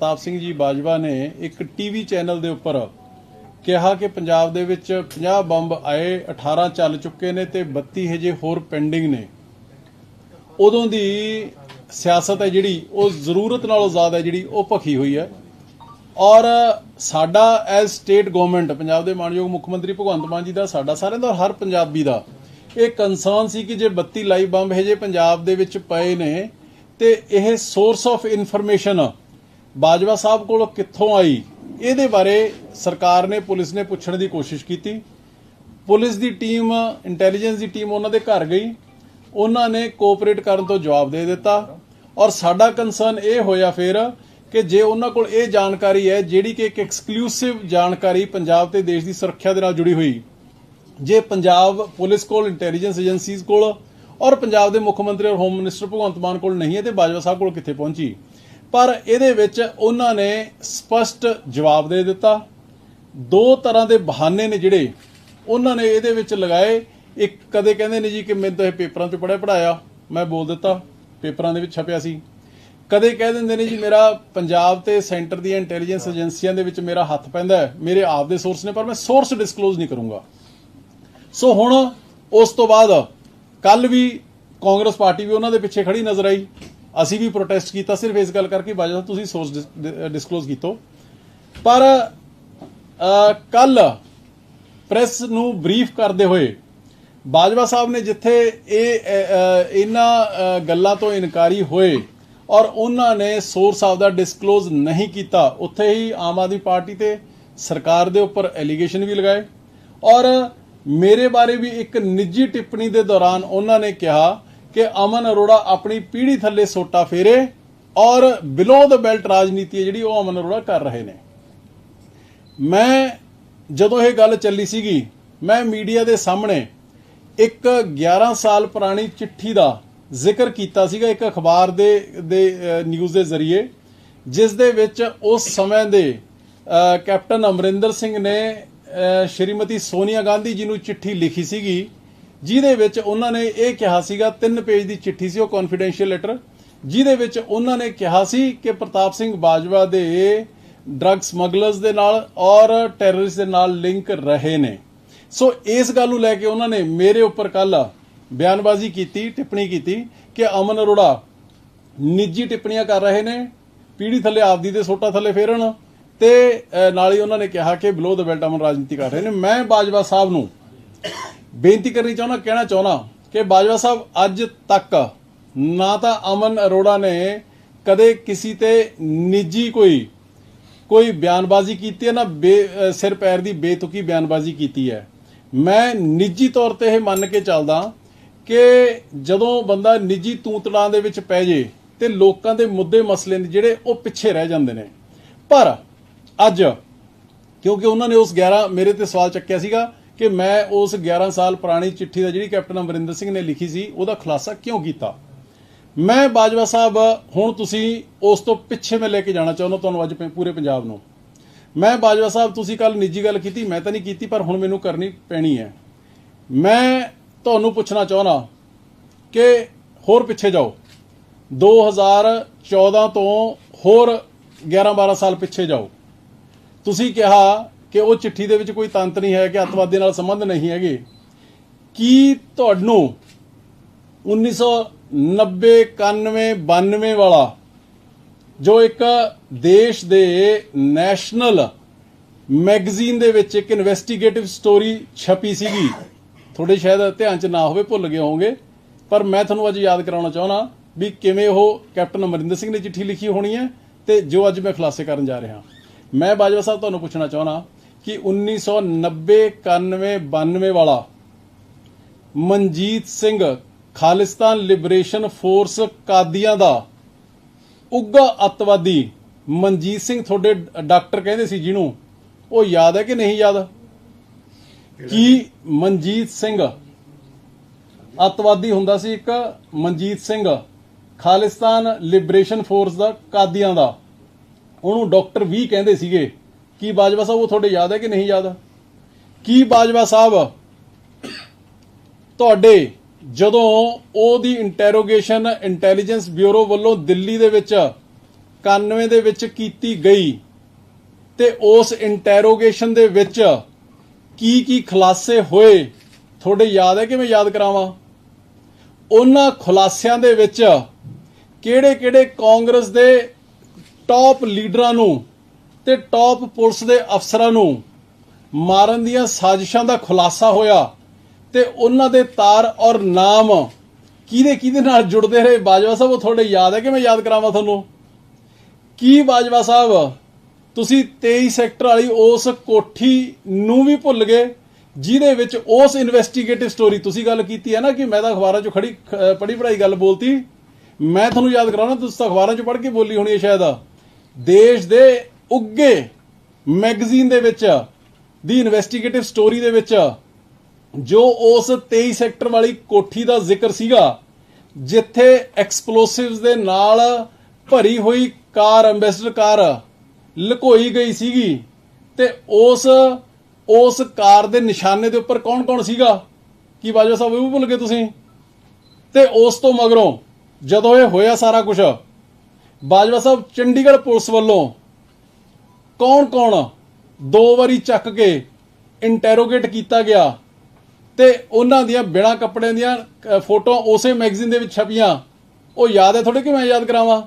ਪ੍ਰਤਾਪ ਸਿੰਘ ਜੀ ਬਾਜਵਾ ਨੇ ਇੱਕ TV channel ਦੇ ਉੱਪਰ ਕਿਹਾ ਕਿ ਪੰਜਾਬ ਦੇ ਵਿੱਚ 50 ਬੰਬ ਆਏ 18 ਚੱਲ ਚੁੱਕੇ ਨੇ ਤੇ 32 ਹਜੇ ਹੋਰ ਪੈਂਡਿੰਗ ਨੇ। ਉਦੋਂ ਦੀ ਸਿਆਸਤ ਹੈ ਜਿਹੜੀ, ਉਹ ਜ਼ਰੂਰਤ ਨਾਲੋਂ ਜ਼ਿਆਦਾ ਜਿਹੜੀ, ਉਹ ਭਖੀ ਹੋਈ ਹੈ। ਔਰ ਸਾਡਾ ਐਜ਼ ਸਟੇਟ ਗਵਰਨਮੈਂਟ ਪੰਜਾਬ ਦੇ ਮਾਨਯੋਗ ਮੁੱਖ ਮੰਤਰੀ ਭਗਵੰਤ ਮਾਨ ਜੀ ਦਾ, ਸਾਡਾ ਸਾਰਿਆਂ ਦਾ ਔਰ ਹਰ ਪੰਜਾਬੀ ਦਾ, ਇਹ ਕੰਸਰਨ ਸੀ ਕਿ ਜੇ 32 ਲਾਈਵ ਬੰਬ ਹਜੇ ਪੰਜਾਬ ਦੇ ਵਿੱਚ ਪਏ ਨੇ, ਤੇ ਇਹ source of information Bajwa Sahib ਕੋਲ ਕਿੱਥੋਂ ਆਈ? ਇਹਦੇ ਬਾਰੇ ਸਰਕਾਰ ਨੇ, ਪੁਲਿਸ ਨੇ ਪੁੱਛਣ ਦੀ ਕੋਸ਼ਿਸ਼ ਕੀਤੀ। ਪੁਲਿਸ ਦੀ ਟੀਮ, ਇੰਟੈਲੀਜੈਂਸ ਦੀ ਟੀਮ ਉਹਨਾਂ ਦੇ ਘਰ ਗਈ। ਉਹਨਾਂ ਨੇ ਕੋਆਪਰੇਟ ਕਰਨ ਤੋਂ ਜਵਾਬ ਦੇ ਦਿੱਤਾ। ਔਰ ਸਾਡਾ ਕੰਸਰਨ ਇਹ ਹੋਇਆ ਫਿਰ ਕਿ ਜੇ ਉਹਨਾਂ ਕੋਲ ਇਹ ਜਾਣਕਾਰੀ ਹੈ, ਜਿਹੜੀ ਕਿ ਇੱਕ ਐਕਸਕਲੂਸਿਵ ਜਾਣਕਾਰੀ ਪੰਜਾਬ ਤੇ ਦੇਸ਼ ਦੀ ਸੁਰੱਖਿਆ ਦੇ ਨਾਲ ਜੁੜੀ ਹੋਈ, ਜੇ ਪੰਜਾਬ ਪੁਲਿਸ ਕੋਲ ਇੰਟੈਲੀਜੈਂਸ ਏਜੰਸੀਜ਼ ਕੋਲ ਔਰ ਪੰਜਾਬ ਦੇ ਮੁੱਖ ਮੰਤਰੀ ਔਰ ਹੋਮ ਮਿਨਿਸਟਰ ਭਗਵੰਤ ਮਾਨ ਕੋਲ ਨਹੀਂ ਹੈ, ਤੇ ਬਾਜਵਾ ਸਾਹਿਬ ਕੋਲ ਕਿੱਥੇ ਪਹੁੰਚੀ? ਪਰ ਇਹਦੇ ਵਿੱਚ ਉਹਨਾਂ ਨੇ ਸਪਸ਼ਟ ਜਵਾਬ ਦੇ ਦਿੱਤਾ। ਦੋ ਤਰ੍ਹਾਂ ਦੇ ਬਹਾਨੇ ਨੇ ਜਿਹੜੇ ਉਹਨਾਂ ਨੇ ਇਹਦੇ ਵਿੱਚ ਲਗਾਏ। ਇੱਕ ਕਦੇ ਕਹਿੰਦੇ ਨੇ ਜੀ ਕਿ ਮੈਨੂੰ ਤਾਂ ਇਹ ਪੇਪਰਾਂ 'ਚ ਪੜਿਆ ਪੜਾਇਆ ਮੈਂ ਬੋਲ ਦਿੱਤਾ, ਪੇਪਰਾਂ ਦੇ ਵਿੱਚ ਛਪਿਆ ਸੀ। ਕਦੇ ਕਹਿ ਦਿੰਦੇ ਨੇ ਜੀ ਮੇਰਾ ਪੰਜਾਬ ਤੇ ਸੈਂਟਰ ਦੀਆਂ ਇੰਟੈਲੀਜੈਂਸ ਏਜੰਸੀਆਂ ਦੇ ਵਿੱਚ ਮੇਰਾ ਹੱਥ ਪੈਂਦਾ ਮੇਰੇ ਆਪ ਦੇ ਸੋਰਸ ਨੇ, ਪਰ ਮੈਂ ਸੋਰਸ ਡਿਸਕਲੋਜ਼ ਨਹੀਂ ਕਰੂੰਗਾ। ਸੋ ਹੁਣ ਉਸ ਤੋਂ ਬਾਅਦ ਕੱਲ ਵੀ ਕਾਂਗਰਸ ਪਾਰਟੀ ਵੀ ਉਹਨਾਂ ਦੇ ਪਿੱਛੇ ਖੜੀ ਨਜ਼ਰ ਆਈ। ਅਸੀਂ ਵੀ ਪ੍ਰੋਟੈਸਟ ਕੀਤਾ, ਸਿਰਫ ਇਸ ਗੱਲ ਕਰਕੇ ਬਾਜਾ ਤੁਸੀਂ ਸੋਰਸ ਡਿਸਕਲੋਜ਼ ਕੀਤੋ। ਪਰ ਕੱਲ ਪ੍ਰੈਸ ਨੂੰ ਬਰੀਫ ਕਰਦੇ ਹੋਏ ਬਾਜਵਾ ਸਾਹਿਬ ਨੇ ਜਿੱਥੇ ਇਹ ਇਹਨਾਂ ਗੱਲਾਂ ਤੋਂ ਇਨਕਾਰੀ ਹੋਏ ਔਰ ਉਹਨਾਂ ਨੇ ਸੋਰਸ ਆਫ ਦਾ ਡਿਸਕਲੋਜ਼ ਨਹੀਂ ਕੀਤਾ, ਉੱਥੇ ਹੀ ਆਮ ਆਦਮੀ ਪਾਰਟੀ ਤੇ ਸਰਕਾਰ ਦੇ ਉੱਪਰ ਐਲੀਗੇਸ਼ਨ ਵੀ ਲਗਾਏ। ਔਰ ਮੇਰੇ ਬਾਰੇ ਵੀ ਇੱਕ ਨਿੱਜੀ ਟਿੱਪਣੀ ਦੇ ਦੌਰਾਨ ਉਹਨਾਂ ਨੇ ਕਿਹਾ ਕਿ ਅਮਨ ਅਰੋੜਾ ਆਪਣੀ ਪੀੜ੍ਹੀ ਥੱਲੇ ਸੋਟਾ ਫੇਰੇ ਔਰ ਬਿਲੋ ਦ ਬੈਲਟ ਰਾਜਨੀਤੀ ਹੈ ਜਿਹੜੀ ਉਹ ਅਮਨ ਅਰੋੜਾ ਕਰ ਰਹੇ ਨੇ। ਮੈਂ ਜਦੋਂ ਇਹ ਗੱਲ ਚੱਲੀ ਸੀਗੀ, ਮੈਂ ਮੀਡੀਆ ਦੇ ਸਾਹਮਣੇ ਇੱਕ 11 ਸਾਲ ਪੁਰਾਣੀ ਚਿੱਠੀ ਦਾ ਜ਼ਿਕਰ ਕੀਤਾ ਸੀਗਾ ਇੱਕ ਅਖਬਾਰ ਦੇ ਦੇ ਨਿਊਜ਼ ਦੇ ਜ਼ਰੀਏ, ਜਿਸ ਦੇ ਵਿੱਚ ਉਸ ਸਮੇਂ ਦੇ ਕੈਪਟਨ ਅਮਰਿੰਦਰ ਸਿੰਘ ਨੇ ਸ਼੍ਰੀਮਤੀ ਸੋਨੀਆ ਗਾਂਧੀ ਜੀ ਨੂੰ ਚਿੱਠੀ ਲਿਖੀ ਸੀਗੀ। ਜਿਹਦੇ ਵਿੱਚ ਉਹਨਾਂ ਨੇ ਇਹ ਕਿਹਾ ਸੀਗਾ, ਤਿੰਨ ਪੇਜ ਦੀ ਚਿੱਠੀ ਸੀ, ਉਹ ਕੌਨਫੀਡੈਂਸ਼ੀਅਲ ਲੈਟਰ ਜਿਹਦੇ ਵਿੱਚ ਉਹਨਾਂ ਨੇ ਕਿਹਾ ਸੀ ਕਿ ਪ੍ਰਤਾਪ ਸਿੰਘ ਬਾਜਵਾ ਦੇ ਡਰੱਗ ਸਮਗਲਰਸ ਦੇ ਨਾਲ ਔਰ ਟੈਰਰਿਸਟ ਦੇ ਨਾਲ ਲਿੰਕ ਰਹੇ ਨੇ। ਸੋ ਇਸ ਗੱਲ ਨੂੰ ਲੈ ਕੇ ਉਹਨਾਂ ਨੇ ਮੇਰੇ ਉੱਪਰ ਕੱਲ ਬਿਆਨਬਾਜ਼ੀ ਕੀਤੀ, ਟਿੱਪਣੀ ਕੀਤੀ ਕਿ ਅਮਨ ਅਰੋੜਾ ਨਿੱਜੀ ਟਿੱਪਣੀਆਂ ਕਰ ਰਹੇ ਨੇ, ਪੀੜੀ ਥੱਲੇ ਆਪਦੀ ਦੇ ਸੋਟਾ ਥੱਲੇ ਫੇਰਨ ਤੇ ਨਾਲ ਹੀ ਉਹਨਾਂ ਨੇ ਕਿਹਾ ਕਿ ਬਲੋ ਦ ਬੈਲਟ ਅਮਨ ਰਾਜਨੀਤੀ ਕਰ ਰਹੇ ਨੇ। ਮੈਂ ਬਾਜਵਾ ਸਾਹਿਬ ਨੂੰ ਬੇਨਤੀ ਕਰਨੀ ਚਾਹੁੰਦਾ, ਕਹਿਣਾ ਚਾਹੁੰਦਾ ਕਿ ਬਾਜਵਾ ਸਾਹਿਬ, ਅੱਜ ਤੱਕ ਨਾ ਤਾਂ ਅਮਨ ਅਰੋੜਾ ਨੇ ਕਦੇ ਕਿਸੇ ਤੇ ਨਿੱਜੀ ਕੋਈ ਕੋਈ ਬਿਆਨਬਾਜ਼ੀ ਕੀਤੀ ਹੈ, ਨਾ ਬੇ- ਸਿਰ ਪੈਰ ਦੀ ਬੇਤੁਕੀ ਬਿਆਨਬਾਜ਼ੀ ਕੀਤੀ ਹੈ। ਮੈਂ ਨਿੱਜੀ ਤੌਰ ਤੇ ਇਹ ਮੰਨ ਕੇ ਚੱਲਦਾ ਕਿ ਜਦੋਂ ਬੰਦਾ ਨਿੱਜੀ ਤੂਤੜਾਂ ਦੇ ਵਿੱਚ ਪੈ ਜੇ ਤੇ ਲੋਕਾਂ ਦੇ ਮੁੱਦੇ ਮਸਲੇ ਨੇ ਜਿਹੜੇ ਉਹ ਪਿੱਛੇ ਰਹਿ ਜਾਂਦੇ ਨੇ। ਪਰ ਅੱਜ, ਕਿਉਂਕਿ ਉਹਨਾਂ ਨੇ ਉਸ 11 ਮੇਰੇ ਤੇ ਸਵਾਲ ਚੱਕਿਆ ਸੀਗਾ ਕਿ ਮੈਂ ਉਸ 11 ਸਾਲ ਪੁਰਾਣੀ ਚਿੱਠੀ ਦਾ ਜਿਹੜੀ ਕੈਪਟਨ ਅਮਰਿੰਦਰ ਸਿੰਘ ਨੇ ਲਿਖੀ ਸੀ, ਉਹਦਾ ਖੁਲਾਸਾ ਕਿਉਂ ਕੀਤਾ? ਮੈਂ ਬਾਜਵਾ ਸਾਹਿਬ, ਹੁਣ ਤੁਸੀਂ ਉਸ ਤੋਂ ਪਿੱਛੇ ਮੈਂ ਲੈ ਕੇ ਜਾਣਾ ਚਾਹੁੰਦਾ ਤੁਹਾਨੂੰ ਅੱਜ ਪ- ਪੂਰੇ ਪੰਜਾਬ ਨੂੰ। ਮੈਂ ਬਾਜਵਾ ਸਾਹਿਬ, ਤੁਸੀਂ ਕੱਲ ਨਿੱਜੀ ਗੱਲ ਕੀਤੀ, ਮੈਂ ਤਾਂ ਨਹੀਂ ਕੀਤੀ, ਪਰ ਹੁਣ ਮੈਨੂੰ ਕਰਨੀ ਪੈਣੀ ਹੈ। ਮੈਂ ਤੁਹਾਨੂੰ ਪੁੱਛਣਾ ਚਾਹੁੰਦਾ ਕਿ ਹੋਰ ਪਿੱਛੇ ਜਾਓ। 2014 ਤੋਂ ਹੋਰ 11 12 ਸਾਲ ਪਿੱਛੇ ਜਾਓ। ਤੁਸੀਂ ਕਿਹਾ ਕਿ ਉਹ ਚਿੱਠੀ ਦੇ ਵਿੱਚ ਕੋਈ ਤੰਤ ਨਹੀਂ ਹੈ ਕਿ ਅੱਤਵਾਦੀ ਨਾਲ ਸੰਬੰਧ ਨਹੀਂ ਹੈਗੇ। ਕੀ ਤੁਹਾਨੂੰ 1990 91 92 ਵਾਲਾ ਜੋ ਇੱਕ ਦੇਸ਼ ਦੇ ਨੈਸ਼ਨਲ ਮੈਗਜ਼ੀਨ ਦੇ ਵਿੱਚ ਇੱਕ ਇਨਵੈਸਟੀਗੇਟਿਵ ਸਟੋਰੀ ਛਪੀ ਸੀਗੀ, ਤੁਹਾਡੇ ਸ਼ਾਇਦ ਧਿਆਨ 'ਚ ਨਾ ਹੋਵੇ, ਭੁੱਲ ਗਏ ਹੋਵੋਗੇ, ਪਰ ਮੈਂ ਤੁਹਾਨੂੰ ਅੱਜ ਯਾਦ ਕਰਾਉਣਾ ਚਾਹੁੰਦਾ ਵੀ ਕਿਵੇਂ ਉਹ ਕੈਪਟਨ ਅਮਰਿੰਦਰ ਸਿੰਘ ਨੇ ਚਿੱਠੀ ਲਿਖੀ ਹੋਣੀ ਹੈ ਤੇ ਜੋ ਅੱਜ ਮੈਂ ਖੁਲਾਸੇ ਕਰਨ ਜਾ ਰਿਹਾ। ਮੈਂ ਬਾਜਵਾ ਸਾਹਿਬ ਤੁਹਾਨੂੰ ਪੁੱਛਣਾ ਚਾਹੁੰਦਾ ਕਿ 1990 91 92 ਵਾਲਾ ਮਨਜੀਤ ਸਿੰਘ ਖਾਲਿਸਤਾਨ ਲਿਬਰੇਸ਼ਨ ਫੋਰਸ ਕਾਦੀਆਂ ਦਾ ਉੱਗਾ ਅਤਵਾਦੀ ਮਨਜੀਤ ਸਿੰਘ ਤੁਹਾਡੇ ਡਾਕਟਰ ਕਹਿੰਦੇ ਸੀ ਜਿਹਨੂੰ, ਉਹ ਯਾਦ ਹੈ ਕਿ ਨਹੀਂ ਯਾਦ? ਕੀ ਮਨਜੀਤ ਸਿੰਘ ਅੱਤਵਾਦੀ ਹੁੰਦਾ ਸੀ ਇੱਕ ਮਨਜੀਤ ਸਿੰਘ ਖਾਲਿਸਤਾਨ ਲਿਬਰੇਸ਼ਨ ਫੋਰਸ ਦਾ ਕਾਦੀਆਂ ਦਾ, ਉਹਨੂੰ ਡਾਕਟਰ ਵੀ ਕਹਿੰਦੇ ਸੀਗੇ। ਕੀ ਬਾਜਵਾ ਸਾਹਿਬ, ਉਹ ਤੁਹਾਡੇ ਯਾਦ ਹੈ ਕਿ ਨਹੀਂ ਯਾਦ? ਕੀ ਬਾਜਵਾ ਸਾਹਿਬ, ਤੁਹਾਡੇ ਜਦੋਂ ਉਹਦੀ ਇੰਟਰੋਗੇਸ਼ਨ ਇੰਟੈਲੀਜੈਂਸ ਬਿਊਰੋ ਵੱਲੋਂ ਦਿੱਲੀ ਦੇ ਵਿੱਚ 91 ਦੇ ਵਿੱਚ ਕੀਤੀ ਗਈ ਤੇ ਉਸ ਇੰਟਰੋਗੇਸ਼ਨ ਦੇ ਵਿੱਚ ਕੀ ਕੀ ਖੁਲਾਸੇ ਹੋਏ, ਤੁਹਾਡੇ ਯਾਦ ਹੈ ਕਿ ਮੈਂ ਯਾਦ ਕਰਾਵਾਂ? ਉਹਨਾਂ ਖੁਲਾਸਿਆਂ ਦੇ ਵਿੱਚ ਕਿਹੜੇ-ਕਿਹੜੇ ਕਾਂਗਰਸ ਦੇ ਟੌਪ ਲੀਡਰਾਂ ਨੂੰ ਤੇ ਟੌਪ ਪੁਲਿਸ ਦੇ ਅਫਸਰਾਂ ਨੂੰ ਮਾਰਨ ਦੀਆਂ ਸਾਜ਼ਿਸ਼ਾਂ ਦਾ ਖੁਲਾਸਾ ਹੋਇਆ ਤੇ ਉਹਨਾਂ ਦੇ ਤਾਰ ਔਰ ਨਾਮ ਕਿਹਦੇ ਕਿਹਦੇ ਨਾਲ ਜੁੜਦੇ ਰਹੇ? ਬਾਜਵਾ ਸਾਹਿਬ, ਉਹ ਤੁਹਾਡੇ ਯਾਦ ਹੈ ਕਿ ਮੈਂ ਯਾਦ ਕਰਾਵਾਂ ਤੁਹਾਨੂੰ? ਕੀ ਬਾਜਵਾ ਸਾਹਿਬ, ਤੁਸੀਂ 23 ਸੈਕਟਰ ਵਾਲੀ ਉਸ ਕੋਠੀ ਨੂੰ ਵੀ ਭੁੱਲ ਗਏ, ਜਿਹਦੇ ਵਿੱਚ ਉਸ ਇਨਵੈਸਟੀਗੇਟਿਵ ਸਟੋਰੀ ਤੁਸੀਂ ਗੱਲ ਕੀਤੀ ਹੈ ਨਾ ਕਿ ਮੈਂ ਤਾਂ ਅਖਬਾਰਾਂ 'ਚ ਖੜੀ, ਖ- ਪੜ੍ਹੀ ਪੜਾਈ ਗੱਲ ਬੋਲਤੀ। ਮੈਂ ਤੁਹਾਨੂੰ ਯਾਦ ਕਰਾਉਣਾ, ਤੁਸੀਂ ਤਾਂ ਅਖਬਾਰਾਂ 'ਚ ਪੜ੍ਹ ਕੇ ਬੋਲੀ ਹੋਣੀ ਹੈ ਸ਼ਾਇਦ। ਦੇਸ਼ ਦੇ ਉੱਗੇ ਮੈਗਜ਼ੀਨ ਦੇ ਵਿੱਚ, ਦੀ ਇਨਵੈਸਟੀਗੇਟਿਵ ਸਟੋਰੀ ਦੇ ਵਿੱਚ, ਜੋ ਉਸ 23 ਸੈਕਟਰ ਵਾਲੀ ਕੋਠੀ ਦਾ ਜ਼ਿਕਰ ਸੀਗਾ, ਜਿੱਥੇ ਐਕਸਪਲੋਸਿਵਸ ਦੇ ਨਾਲ ਭਰੀ ਹੋਈ ਕਾਰ ਐਂਬੈਸਡਰ ਕਾਰ ਲੁਕੋਈ ਗਈ ਸੀਗੀ ਤੇ ਉਸ ਉਸ ਕਾਰ ਦੇ ਨਿਸ਼ਾਨੇ ਦੇ ਉੱਪਰ ਕੌਣ-ਕੌਣ ਸੀਗਾ? ਕੀ ਬਾਜਵਾ ਸਾਹਿਬ, ਇਹ ਵੀ ਭੁੱਲ ਗਏ ਤੁਸੀਂ? ਤੇ ਉਸ ਤੋਂ ਮਗਰੋਂ ਜਦੋਂ ਇਹ ਹੋਇਆ ਸਾਰਾ ਕੁਝ ਬਾਜਵਾ ਸਾਹਿਬ ਚੰਡੀਗੜ੍ਹ ਪੁਲਿਸ ਵੱਲੋਂ ਕੌਣ-ਕੌਣ ਦੋ ਵਾਰੀ ਚੱਕ ਕੇ ਇੰਟਰੋਗੇਟ ਕੀਤਾ ਗਿਆ ਤੇ ਉਹਨਾਂ ਦੀਆਂ ਬਿਨਾ ਕੱਪੜਿਆਂ ਦੀਆਂ ਫੋਟੋਆਂ ਉਸੇ ਮੈਗਜ਼ੀਨ ਦੇ ਵਿੱਚ ਛਪੀਆਂ। ਉਹ ਯਾਦ ਹੈ ਤੁਹਾਡੇ ਕਿ ਮੈਂ ਯਾਦ ਕਰਾਵਾਂ?